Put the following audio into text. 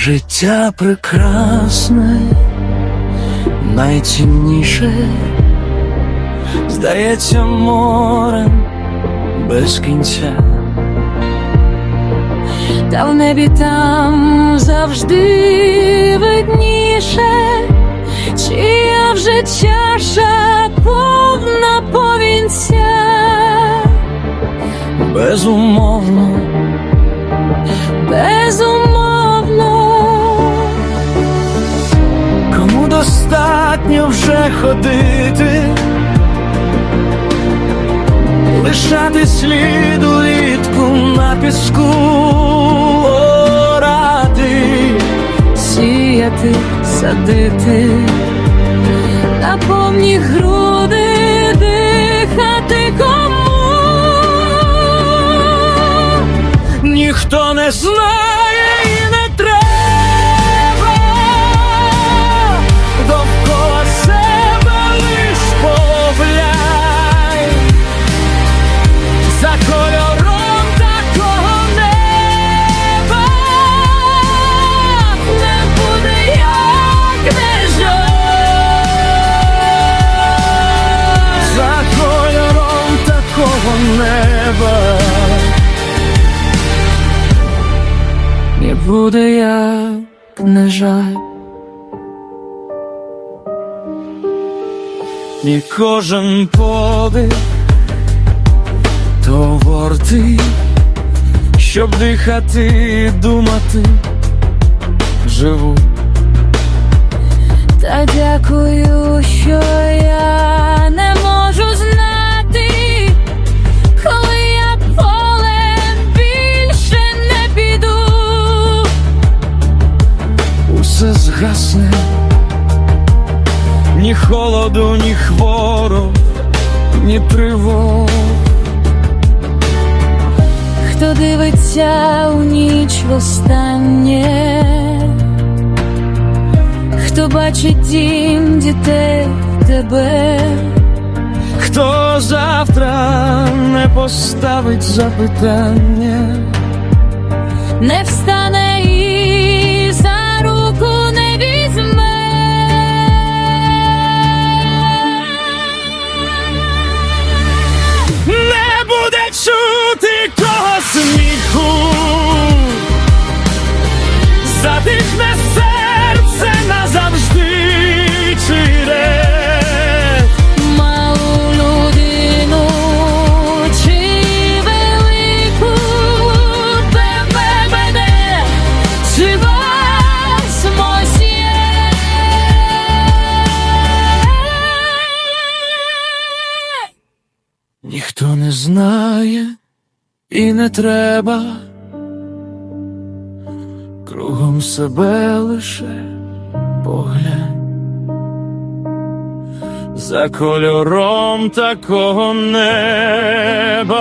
Життя прекрасне, найцінніше, здається морем без кінця. Та в небі там завжди видніше, чия вже чаша повна повінця. Безумовно, ходити, лишати слід улітку на піску орати. сіяти, садити, на повні груди дихати кому. Ніхто не знає неба. Не буде як не жаль. І кожен подих то вартий, щоб дихати думати, живу. Та дякую, що холоду, ні хвороб, ні тривог. Хто дивиться у ніч востаннє, хто бачить дім дітей тебе, Хто завтра не поставить запитання, не встане знає і не треба, кругом себе лише поглянь. За кольором такого неба.